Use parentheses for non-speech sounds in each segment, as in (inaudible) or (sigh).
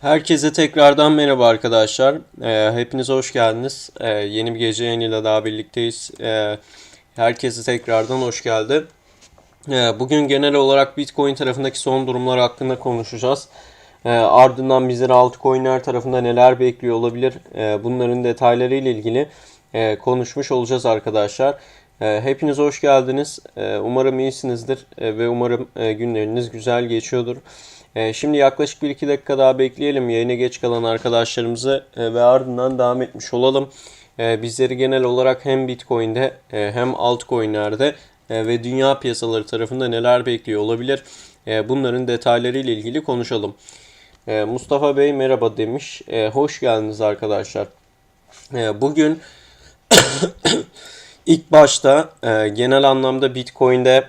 Herkese tekrardan merhaba arkadaşlar. Ee, hepiniz hoş geldiniz. Ee, yeni bir gece yayınıyla daha birlikteyiz. Ee, herkese tekrardan hoş geldi. Ee, bugün genel olarak Bitcoin tarafındaki son durumlar hakkında konuşacağız. Ee, ardından bizleri altcoin'ler tarafında neler bekliyor olabilir? Ee, bunların detayları ile ilgili e, konuşmuş olacağız arkadaşlar. Ee, hepiniz hoş geldiniz. Ee, umarım iyisinizdir e, ve umarım e, günleriniz güzel geçiyordur. Ee, Şimdi yaklaşık 1-2 dakika daha bekleyelim yayına geç kalan arkadaşlarımızı e, ve ardından devam etmiş olalım. Ee, Bizleri genel olarak hem Bitcoin'de e, hem altcoin'lerde e, ve dünya piyasaları tarafında neler bekliyor olabilir? Bunların detayları ile ilgili konuşalım. Mustafa Bey merhaba demiş. Hoş geldiniz arkadaşlar. Bugün (coughs) ilk başta genel anlamda Bitcoin'de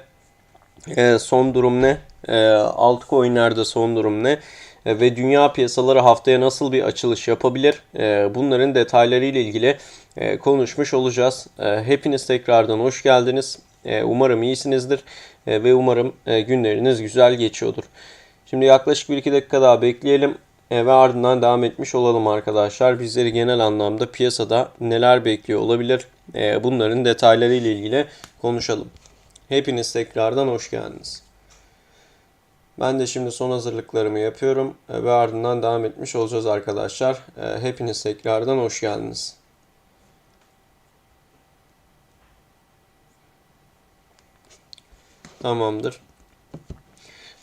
son durum ne? E, altcoin'lerde son durum ne? E, ve dünya piyasaları haftaya nasıl bir açılış yapabilir? E, bunların detayları ile ilgili konuşmuş olacağız. Hepiniz tekrardan hoş geldiniz. Umarım iyisinizdir ve umarım günleriniz güzel geçiyordur. Şimdi yaklaşık 1-2 dakika daha bekleyelim ve ardından devam etmiş olalım arkadaşlar. Bizleri genel anlamda piyasada neler bekliyor olabilir? Bunların detayları ile ilgili konuşalım. Hepiniz tekrardan hoş geldiniz. Ben de şimdi son hazırlıklarımı yapıyorum e, ve ardından devam etmiş olacağız arkadaşlar. E, Hepiniz tekrardan hoş geldiniz. Tamamdır.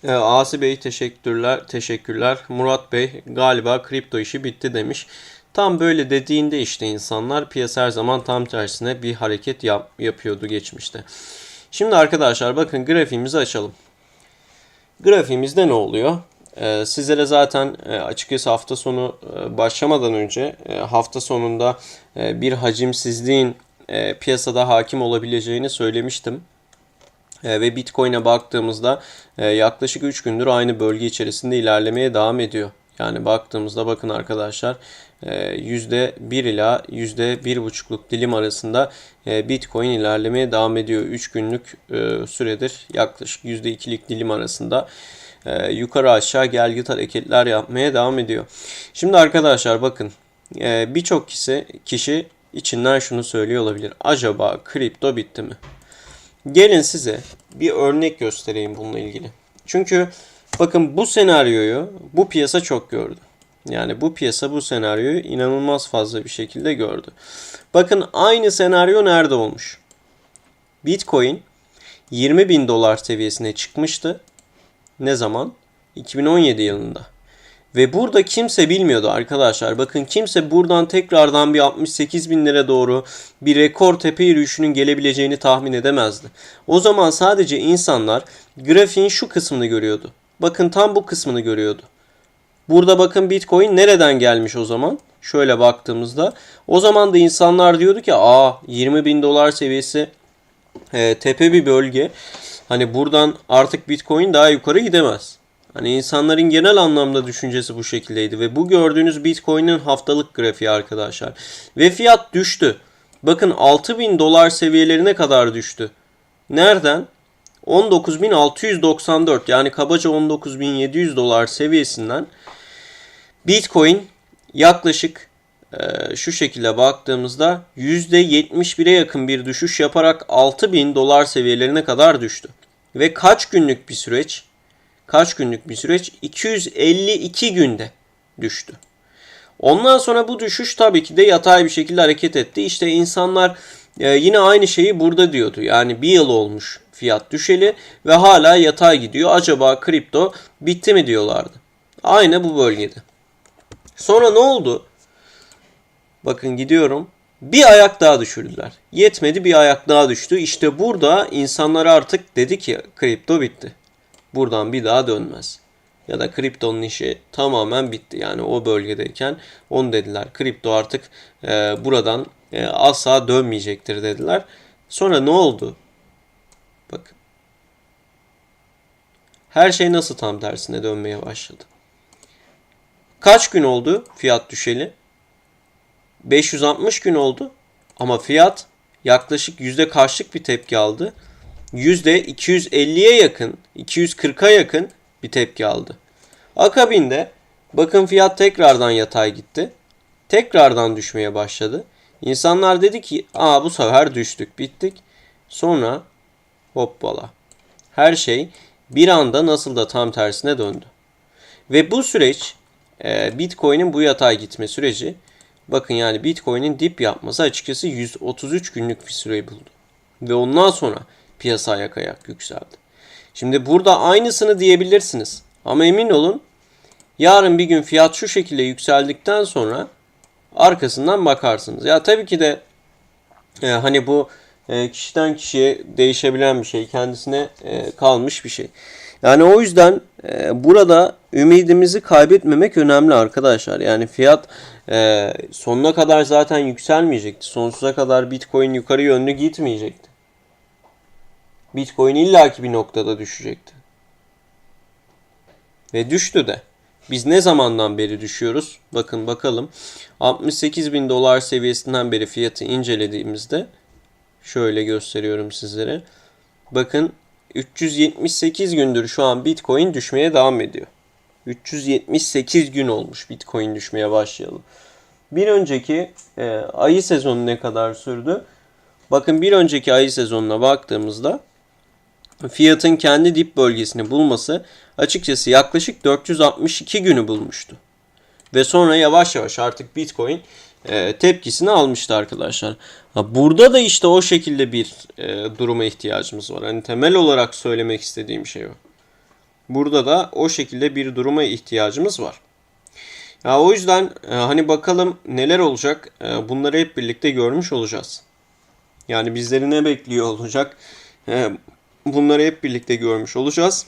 E, Asi Bey teşekkürler, teşekkürler. Murat Bey galiba kripto işi bitti demiş. Tam böyle dediğinde işte insanlar piyasa her zaman tam tersine bir hareket yap, yapıyordu geçmişte. Şimdi arkadaşlar bakın grafiğimizi açalım. Grafiğimizde ne oluyor? Ee, sizlere zaten e, açıkçası hafta sonu e, başlamadan önce e, hafta sonunda bir hacimsizliğin piyasada hakim olabileceğini söylemiştim. Ve Bitcoin'e baktığımızda yaklaşık 3 gündür aynı bölge içerisinde ilerlemeye devam ediyor. Yani baktığımızda bakın arkadaşlar %1 ila %1,5'luk dilim arasında e, Bitcoin ilerlemeye devam ediyor. 3 günlük e, süredir yaklaşık %2'lik dilim arasında e, yukarı aşağı gelgit hareketler yapmaya devam ediyor. Şimdi arkadaşlar bakın birçok kişi, kişi içinden şunu söylüyor olabilir. Acaba kripto bitti mi? Gelin size bir örnek göstereyim bununla ilgili. Çünkü bakın bu senaryoyu bu piyasa çok gördü. Yani bu piyasa bu senaryoyu inanılmaz fazla bir şekilde gördü. Bakın aynı senaryo nerede olmuş? Bitcoin 20 bin dolar seviyesine çıkmıştı. Ne zaman? 2017 yılında. Ve burada kimse bilmiyordu arkadaşlar. Bakın kimse buradan tekrardan bir 68 binlere doğru bir rekor tepe yürüyüşünün gelebileceğini tahmin edemezdi. O zaman sadece insanlar grafiğin şu kısmını görüyordu. Bakın tam bu kısmını görüyordu. Burada bakın Bitcoin nereden gelmiş o zaman? Şöyle baktığımızda o zaman da insanlar diyordu ki aa 20 bin dolar seviyesi e, tepe bir bölge. Hani buradan artık Bitcoin daha yukarı gidemez. Hani insanların genel anlamda düşüncesi bu şekildeydi ve bu gördüğünüz Bitcoin'in haftalık grafiği arkadaşlar. Ve fiyat düştü. Bakın 6000 dolar seviyelerine kadar düştü. Nereden? 19.694 yani kabaca 19.700 dolar seviyesinden Bitcoin yaklaşık e, şu şekilde baktığımızda %71'e yakın bir düşüş yaparak 6000 dolar seviyelerine kadar düştü. Ve kaç günlük bir süreç? Kaç günlük bir süreç? 252 günde düştü. Ondan sonra bu düşüş tabii ki de yatay bir şekilde hareket etti. İşte insanlar e, yine aynı şeyi burada diyordu. Yani bir yıl olmuş fiyat düşeli ve hala yatay gidiyor. Acaba kripto bitti mi diyorlardı. Aynı bu bölgede. Sonra ne oldu? Bakın gidiyorum. Bir ayak daha düşürdüler. Yetmedi bir ayak daha düştü. İşte burada insanlar artık dedi ki kripto bitti. Buradan bir daha dönmez. Ya da kriptonun işi tamamen bitti. Yani o bölgedeyken onu dediler. Kripto artık e, buradan e, asla dönmeyecektir dediler. Sonra ne oldu? Bakın. Her şey nasıl tam tersine dönmeye başladı. Kaç gün oldu fiyat düşeli? 560 gün oldu. Ama fiyat yaklaşık yüzde kaçlık bir tepki aldı? Yüzde 250'ye yakın, 240'a yakın bir tepki aldı. Akabinde Bakın fiyat tekrardan yatay gitti. Tekrardan düşmeye başladı. İnsanlar dedi ki aa bu sefer düştük bittik. Sonra hoppala. Her şey bir anda nasıl da tam tersine döndü. Ve bu süreç e, Bitcoin'in bu yatay gitme süreci bakın yani Bitcoin'in dip yapması açıkçası 133 günlük bir süreyi buldu. Ve ondan sonra piyasa ayak ayak yükseldi. Şimdi burada aynısını diyebilirsiniz. Ama emin olun yarın bir gün fiyat şu şekilde yükseldikten sonra arkasından bakarsınız. Ya tabii ki de e, hani bu e, kişiden kişiye değişebilen bir şey. Kendisine e, kalmış bir şey. Yani o yüzden e, burada ümidimizi kaybetmemek önemli arkadaşlar. Yani fiyat e, sonuna kadar zaten yükselmeyecekti. Sonsuza kadar Bitcoin yukarı yönlü gitmeyecekti. Bitcoin illaki bir noktada düşecekti. Ve düştü de. Biz ne zamandan beri düşüyoruz? Bakın bakalım. 68 bin dolar seviyesinden beri fiyatı incelediğimizde şöyle gösteriyorum sizlere. Bakın 378 gündür şu an Bitcoin düşmeye devam ediyor. 378 gün olmuş Bitcoin düşmeye başlayalı. Bir önceki e, ayı sezonu ne kadar sürdü? Bakın bir önceki ayı sezonuna baktığımızda fiyatın kendi dip bölgesini bulması açıkçası yaklaşık 462 günü bulmuştu. Ve sonra yavaş yavaş artık Bitcoin e, tepkisini almıştı arkadaşlar. Burada da işte o şekilde bir e, duruma ihtiyacımız var. Hani temel olarak söylemek istediğim şey o. Burada da o şekilde bir duruma ihtiyacımız var. Ya o yüzden e, hani bakalım neler olacak bunları hep birlikte görmüş olacağız. Yani bizleri ne bekliyor olacak bunları hep birlikte görmüş olacağız.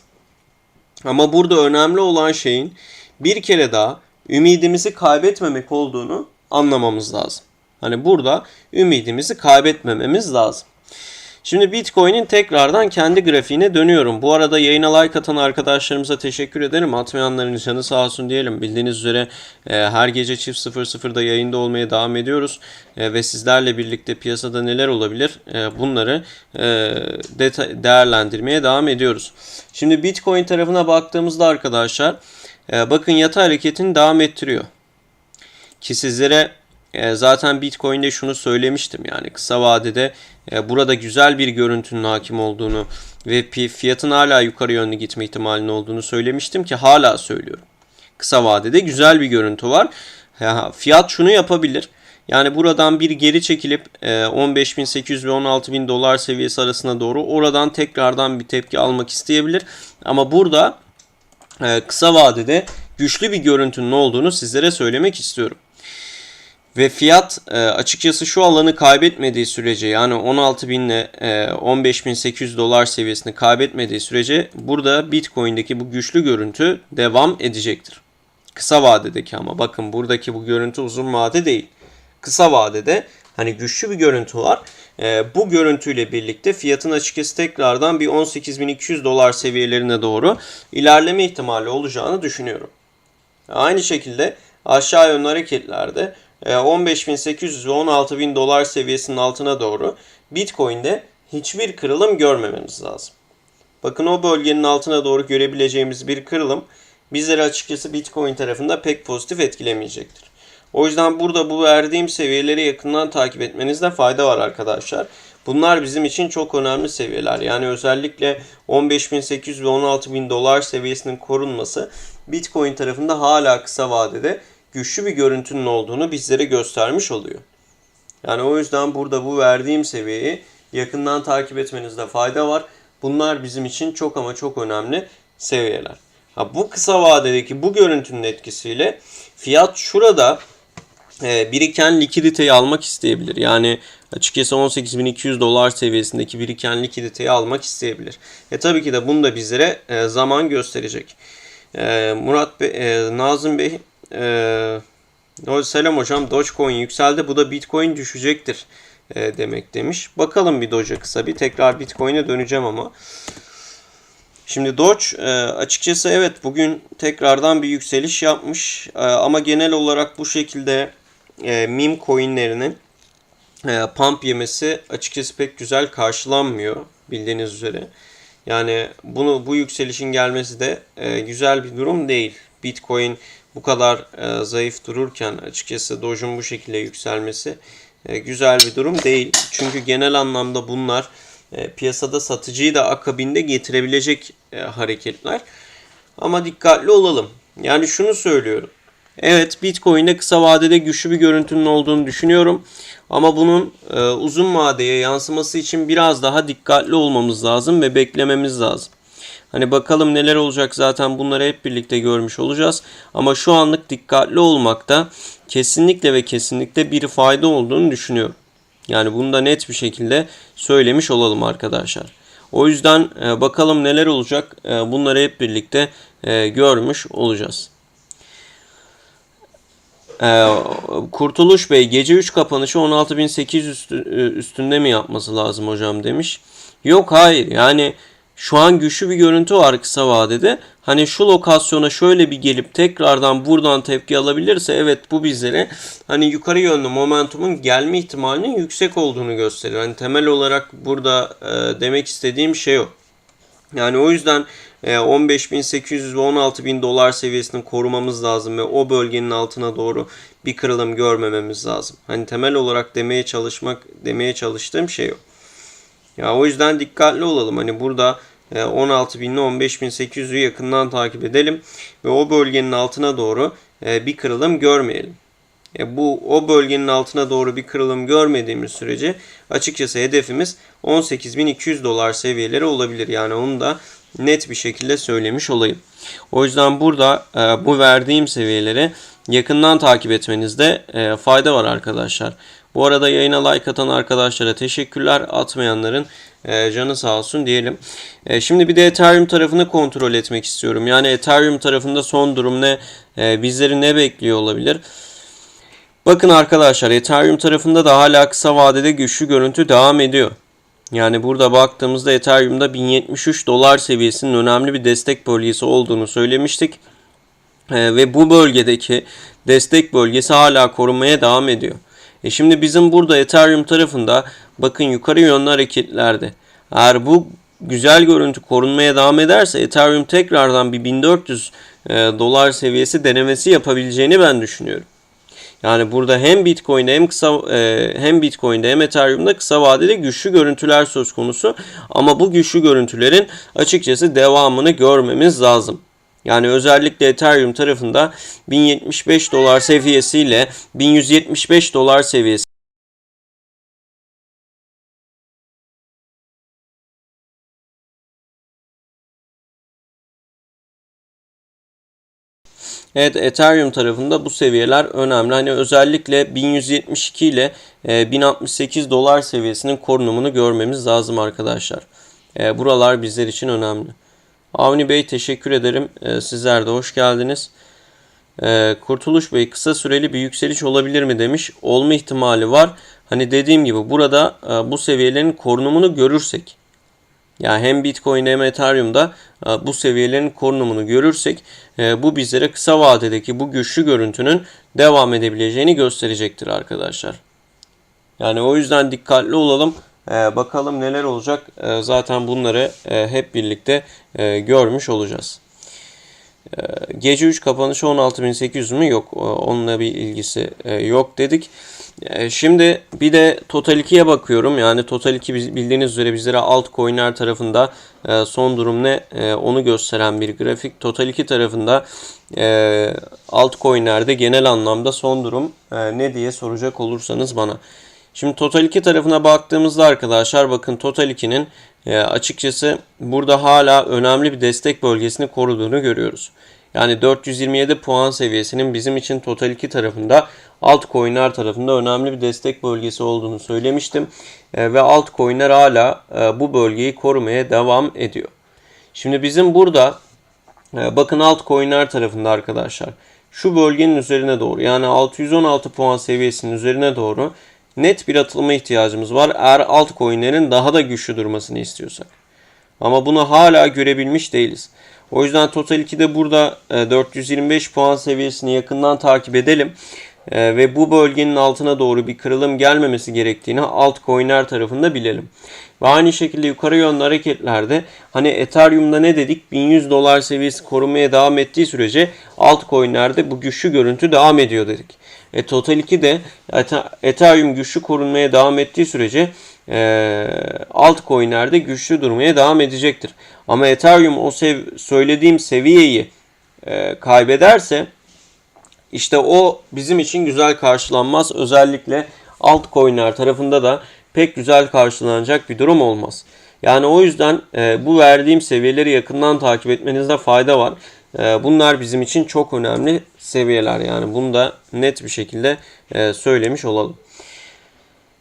Ama burada önemli olan şeyin bir kere daha ümidimizi kaybetmemek olduğunu anlamamız lazım. Hani burada ümidimizi kaybetmememiz lazım. Şimdi Bitcoin'in tekrardan kendi grafiğine dönüyorum. Bu arada yayına like atan arkadaşlarımıza teşekkür ederim. Atmayanların canı sağ olsun diyelim. Bildiğiniz üzere e, her gece çift 00'da yayında olmaya devam ediyoruz. E, ve sizlerle birlikte piyasada neler olabilir e, bunları e, deta- değerlendirmeye devam ediyoruz. Şimdi Bitcoin tarafına baktığımızda arkadaşlar e, bakın yatay hareketini devam ettiriyor. Ki sizlere e, zaten Bitcoin'de şunu söylemiştim yani kısa vadede e, burada güzel bir görüntünün hakim olduğunu ve fiyatın hala yukarı yönlü gitme ihtimalinin olduğunu söylemiştim ki hala söylüyorum. Kısa vadede güzel bir görüntü var. Ya, fiyat şunu yapabilir. Yani buradan bir geri çekilip e, 15.800 ve 16.000 dolar seviyesi arasına doğru oradan tekrardan bir tepki almak isteyebilir. Ama burada e, kısa vadede güçlü bir görüntünün olduğunu sizlere söylemek istiyorum. Ve fiyat e, açıkçası şu alanı kaybetmediği sürece yani 16.000 ile e, 15.800 dolar seviyesini kaybetmediği sürece burada Bitcoin'deki bu güçlü görüntü devam edecektir. Kısa vadedeki ama bakın buradaki bu görüntü uzun vade değil. Kısa vadede hani güçlü bir görüntü var. E, bu görüntüyle birlikte fiyatın açıkçası tekrardan bir 18.200 dolar seviyelerine doğru ilerleme ihtimali olacağını düşünüyorum. Aynı şekilde aşağı yönlü hareketlerde 15.800 ve 16.000 dolar seviyesinin altına doğru Bitcoin'de hiçbir kırılım görmememiz lazım. Bakın o bölgenin altına doğru görebileceğimiz bir kırılım bizleri açıkçası Bitcoin tarafında pek pozitif etkilemeyecektir. O yüzden burada bu verdiğim seviyeleri yakından takip etmenizde fayda var arkadaşlar. Bunlar bizim için çok önemli seviyeler. Yani özellikle 15.800 ve 16.000 dolar seviyesinin korunması Bitcoin tarafında hala kısa vadede güçlü bir görüntünün olduğunu bizlere göstermiş oluyor. Yani o yüzden burada bu verdiğim seviyeyi yakından takip etmenizde fayda var. Bunlar bizim için çok ama çok önemli seviyeler. Ha, bu kısa vadedeki bu görüntünün etkisiyle fiyat şurada e, biriken likiditeyi almak isteyebilir. Yani açıkçası 18.200 dolar seviyesindeki biriken likiditeyi almak isteyebilir. E tabii ki de bunu da bizlere e, zaman gösterecek. E, Murat Bey, e, Nazım Bey ee, selam hocam Dogecoin yükseldi bu da Bitcoin düşecektir e, demek demiş. Bakalım bir Doge'a kısa bir tekrar Bitcoin'e döneceğim ama. Şimdi Doge e, açıkçası evet bugün tekrardan bir yükseliş yapmış e, ama genel olarak bu şekilde e, meme coinlerinin e, pump yemesi açıkçası pek güzel karşılanmıyor bildiğiniz üzere. Yani bunu bu yükselişin gelmesi de güzel bir durum değil. Bitcoin bu kadar e, zayıf dururken açıkçası Doge'un bu şekilde yükselmesi e, güzel bir durum değil. Çünkü genel anlamda bunlar e, piyasada satıcıyı da akabinde getirebilecek e, hareketler. Ama dikkatli olalım. Yani şunu söylüyorum. Evet Bitcoin'de kısa vadede güçlü bir görüntünün olduğunu düşünüyorum. Ama bunun e, uzun vadeye yansıması için biraz daha dikkatli olmamız lazım ve beklememiz lazım. Hani bakalım neler olacak zaten bunları hep birlikte görmüş olacağız. Ama şu anlık dikkatli olmakta kesinlikle ve kesinlikle bir fayda olduğunu düşünüyorum. Yani bunu da net bir şekilde söylemiş olalım arkadaşlar. O yüzden e, bakalım neler olacak e, bunları hep birlikte e, görmüş olacağız. Kurtuluş Bey gece 3 kapanışı 16.800 üstü, üstünde mi yapması lazım hocam demiş. Yok hayır yani şu an güçlü bir görüntü var kısa vadede. Hani şu lokasyona şöyle bir gelip tekrardan buradan tepki alabilirse evet bu bizlere hani yukarı yönlü momentumun gelme ihtimalinin yüksek olduğunu gösterir. Hani temel olarak burada e, demek istediğim şey o. Yani o yüzden 15.800 e, ve 16.000 dolar seviyesini korumamız lazım ve o bölgenin altına doğru bir kırılım görmememiz lazım. Hani temel olarak demeye çalışmak demeye çalıştığım şey o. Ya o yüzden dikkatli olalım. Hani burada 16.000 ile 15.800'ü yakından takip edelim ve o bölgenin altına doğru e, bir kırılım görmeyelim. E bu o bölgenin altına doğru bir kırılım görmediğimiz sürece açıkçası hedefimiz 18.200 dolar seviyeleri olabilir. Yani onu da net bir şekilde söylemiş olayım. O yüzden burada e, bu verdiğim seviyeleri yakından takip etmenizde e, fayda var arkadaşlar. Bu arada yayına like atan arkadaşlara teşekkürler. Atmayanların e, canı sağ olsun diyelim. E, şimdi bir de Ethereum tarafını kontrol etmek istiyorum. Yani Ethereum tarafında son durum ne? E, bizleri ne bekliyor olabilir? Bakın arkadaşlar Ethereum tarafında da hala kısa vadede güçlü görüntü devam ediyor. Yani burada baktığımızda Ethereum'da 1073 dolar seviyesinin önemli bir destek bölgesi olduğunu söylemiştik. Ee, ve bu bölgedeki destek bölgesi hala korunmaya devam ediyor. E şimdi bizim burada Ethereum tarafında bakın yukarı yönlü hareketlerde. Eğer bu güzel görüntü korunmaya devam ederse Ethereum tekrardan bir 1400 e, dolar seviyesi denemesi yapabileceğini ben düşünüyorum. Yani burada hem Bitcoin'de hem kısa e, hem Bitcoin'de hem Ethereum'da kısa vadede güçlü görüntüler söz konusu. Ama bu güçlü görüntülerin açıkçası devamını görmemiz lazım. Yani özellikle Ethereum tarafında 1075 dolar seviyesiyle 1175 dolar seviyesi Evet Ethereum tarafında bu seviyeler önemli. Hani özellikle 1172 ile 1068 e, dolar seviyesinin korunumunu görmemiz lazım arkadaşlar. E, buralar bizler için önemli. Avni Bey teşekkür ederim. E, sizler de hoş geldiniz. Kurtuluş Bey kısa süreli bir yükseliş olabilir mi demiş. Olma ihtimali var. Hani dediğim gibi burada bu seviyelerin korunumunu görürsek yani hem Bitcoin hem Ethereum'da e, bu seviyelerin korunumunu görürsek e, bu bizlere kısa vadedeki bu güçlü görüntünün devam edebileceğini gösterecektir arkadaşlar. Yani o yüzden dikkatli olalım. E, bakalım neler olacak. Zaten bunları hep birlikte görmüş olacağız. Gece 3 kapanışı 16.800 mü? Yok. Onunla bir ilgisi yok dedik. E, şimdi bir de Total 2'ye bakıyorum. Yani Total 2 bildiğiniz üzere bizlere altcoin'ler tarafında e, son durum ne e, onu gösteren bir grafik. Total 2 tarafında altcoin'lerde genel anlamda son durum ne diye soracak olursanız bana. Şimdi Total 2 tarafına baktığımızda arkadaşlar bakın Total 2'nin açıkçası burada hala önemli bir destek bölgesini koruduğunu görüyoruz. Yani 427 puan seviyesinin bizim için Total 2 tarafında altcoin'ler tarafında önemli bir destek bölgesi olduğunu söylemiştim. E, ve altcoin'ler hala e, bu bölgeyi korumaya devam ediyor. Şimdi bizim burada e, bakın altcoin'ler tarafında arkadaşlar şu bölgenin üzerine doğru yani 616 puan seviyesinin üzerine doğru net bir atılma ihtiyacımız var. Eğer altcoin'lerin daha da güçlü durmasını istiyorsak. Ama bunu hala görebilmiş değiliz. O yüzden Total 2'de burada 425 puan seviyesini yakından takip edelim. E, ve bu bölgenin altına doğru bir kırılım gelmemesi gerektiğini altcoin'ler tarafında bilelim. Ve aynı şekilde yukarı yönlü hareketlerde hani Ethereum'da ne dedik? 1100 dolar seviyesi korunmaya devam ettiği sürece altcoin'lerde bu güçlü görüntü devam ediyor dedik. E, Total 2 de Ethereum güçlü korunmaya devam ettiği sürece e, altcoin'lerde güçlü durmaya devam edecektir. Ama Ethereum o sev söylediğim seviyeyi e, kaybederse işte o bizim için güzel karşılanmaz. Özellikle altcoin'ler tarafında da pek güzel karşılanacak bir durum olmaz. Yani o yüzden e, bu verdiğim seviyeleri yakından takip etmenizde fayda var. E, bunlar bizim için çok önemli seviyeler yani bunu da net bir şekilde e, söylemiş olalım.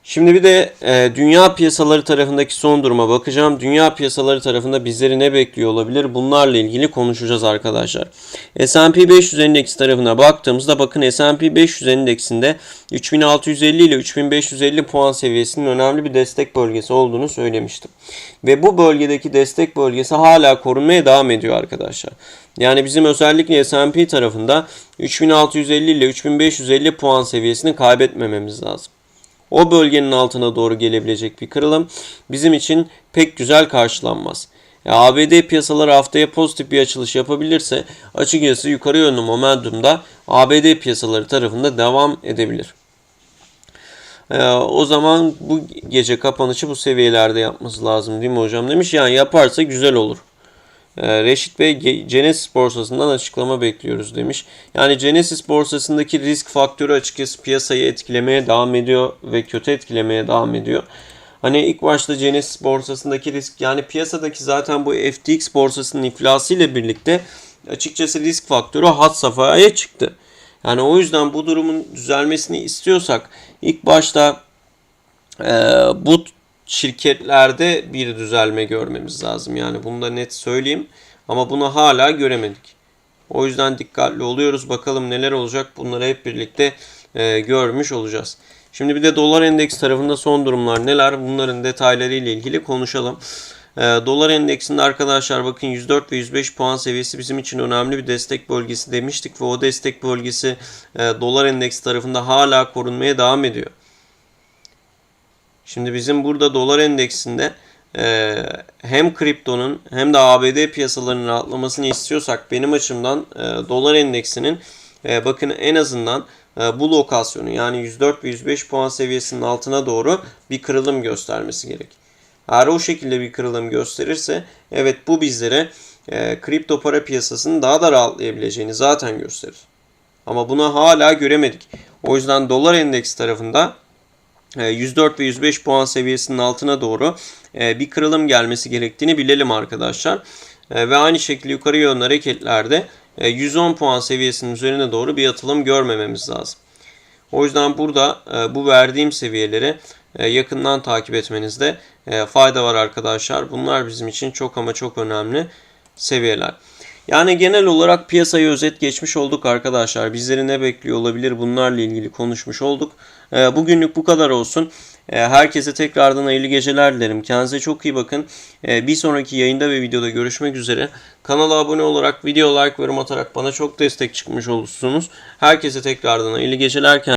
Şimdi bir de e, dünya piyasaları tarafındaki son duruma bakacağım. Dünya piyasaları tarafında bizleri ne bekliyor olabilir? Bunlarla ilgili konuşacağız arkadaşlar. S&P 500 endeksi tarafına baktığımızda bakın S&P 500 endeksinde 3650 ile 3550 puan seviyesinin önemli bir destek bölgesi olduğunu söylemiştim. Ve bu bölgedeki destek bölgesi hala korunmaya devam ediyor arkadaşlar. Yani bizim özellikle S&P tarafında 3650 ile 3550 puan seviyesini kaybetmememiz lazım o bölgenin altına doğru gelebilecek bir kırılım bizim için pek güzel karşılanmaz. Ya ABD piyasaları haftaya pozitif bir açılış yapabilirse açıkçası yukarı yönlü momentumda ABD piyasaları tarafında devam edebilir. Ee, o zaman bu gece kapanışı bu seviyelerde yapması lazım değil mi hocam demiş. Yani yaparsa güzel olur. Ee, Reşit Bey Genesis borsasından açıklama bekliyoruz demiş. Yani Genesis borsasındaki risk faktörü açıkçası piyasayı etkilemeye devam ediyor ve kötü etkilemeye devam ediyor. Hani ilk başta Genesis borsasındaki risk yani piyasadaki zaten bu FTX borsasının iflası ile birlikte açıkçası risk faktörü hat safhaya çıktı. Yani o yüzden bu durumun düzelmesini istiyorsak ilk başta e, bu şirketlerde bir düzelme görmemiz lazım. Yani bunu da net söyleyeyim. Ama bunu hala göremedik. O yüzden dikkatli oluyoruz. Bakalım neler olacak. Bunları hep birlikte e, görmüş olacağız. Şimdi bir de dolar endeks tarafında son durumlar neler? Bunların detayları ile ilgili konuşalım. E, dolar endeksinde arkadaşlar bakın 104 ve 105 puan seviyesi bizim için önemli bir destek bölgesi demiştik ve o destek bölgesi e, dolar endeksi tarafında hala korunmaya devam ediyor. Şimdi bizim burada dolar endeksinde e, hem kriptonun hem de ABD piyasalarının rahatlamasını istiyorsak benim açımdan e, dolar endeksinin e, bakın en azından bu lokasyonu yani 104 ve 105 puan seviyesinin altına doğru bir kırılım göstermesi gerek. Eğer o şekilde bir kırılım gösterirse evet bu bizlere kripto para piyasasının daha da rahatlayabileceğini zaten gösterir. Ama bunu hala göremedik. O yüzden dolar endeksi tarafında 104 e, ve 105 puan seviyesinin altına doğru e, bir kırılım gelmesi gerektiğini bilelim arkadaşlar. E, ve aynı şekilde yukarı yönlü hareketlerde 110 puan seviyesinin üzerine doğru bir atılım görmememiz lazım. O yüzden burada bu verdiğim seviyeleri yakından takip etmenizde fayda var arkadaşlar. Bunlar bizim için çok ama çok önemli seviyeler. Yani genel olarak piyasayı özet geçmiş olduk arkadaşlar. Bizleri ne bekliyor olabilir bunlarla ilgili konuşmuş olduk. Ee, bugünlük bu kadar olsun. Ee, herkese tekrardan hayırlı geceler dilerim. Kendinize çok iyi bakın. Ee, bir sonraki yayında ve videoda görüşmek üzere. Kanala abone olarak, video like ve yorum atarak bana çok destek çıkmış olursunuz. Herkese tekrardan hayırlı geceler.